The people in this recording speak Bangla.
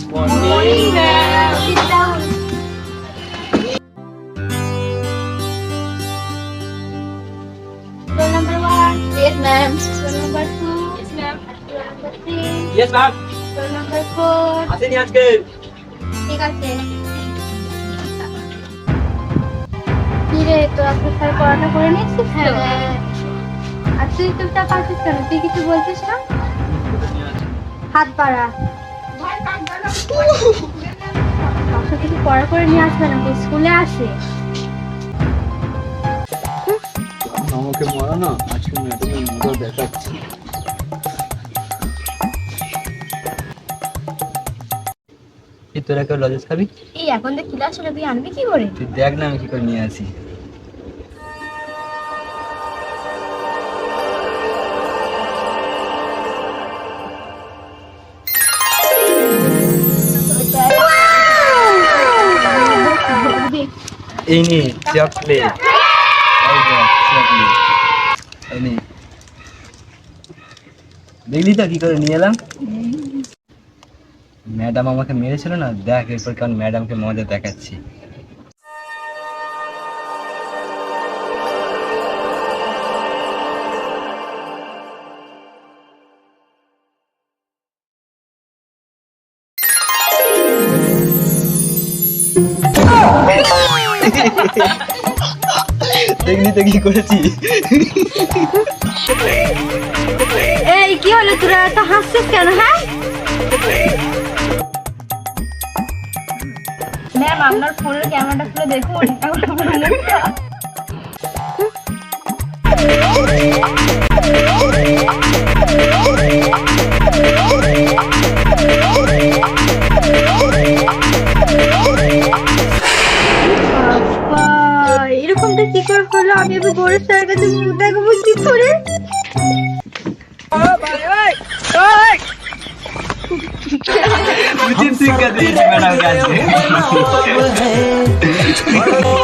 morning, ma'am. Sit down. Roll number one. Yes, ma'am. Roll number two. Yes, ma'am. Roll number three. Yes ma'am Roll number four. আসেনি আজকে ঠিক আছে কিরে তো আজকে স্যার পড়াটা করে নিয়েছিস হ্যাঁ আর তুই চুপটা পারছিস কেন তুই কিছু বলছিস না হাত বাড়া বাসা থেকে পড়া করে নিয়ে আসবে না স্কুলে আসে আমাকে মরা না আজকে ম্যাডামের দেখাচ্ছি। তোরা কেউ লজেস খাবি? এই এখন তো ক্লাস হলে তুই আনবি কি করে? তুই দেখ না আমি কি করে নিয়ে আসি। এই নে চকলেট এই দেখ চকলেট দেখলি তো কি করে নিয়ে এলাম? ম্যাডাম আমাকে মেরেছিল না? দেখ এরপর কারণ ম্যাডামকে মজা দেখাচ্ছি। দেখলি তো কি করেছি এই কি হলো তোরা এত হাসছিস কেন হ্যাঁ ম্যাম আপনার ফোনের ক্যামেরাটা খুলে দেখুন এরকমটা কি করে হলো আমি এবার বড় স্যারের কাছে মুখ দেখাবো কি করে? ম্যাডাম কাছে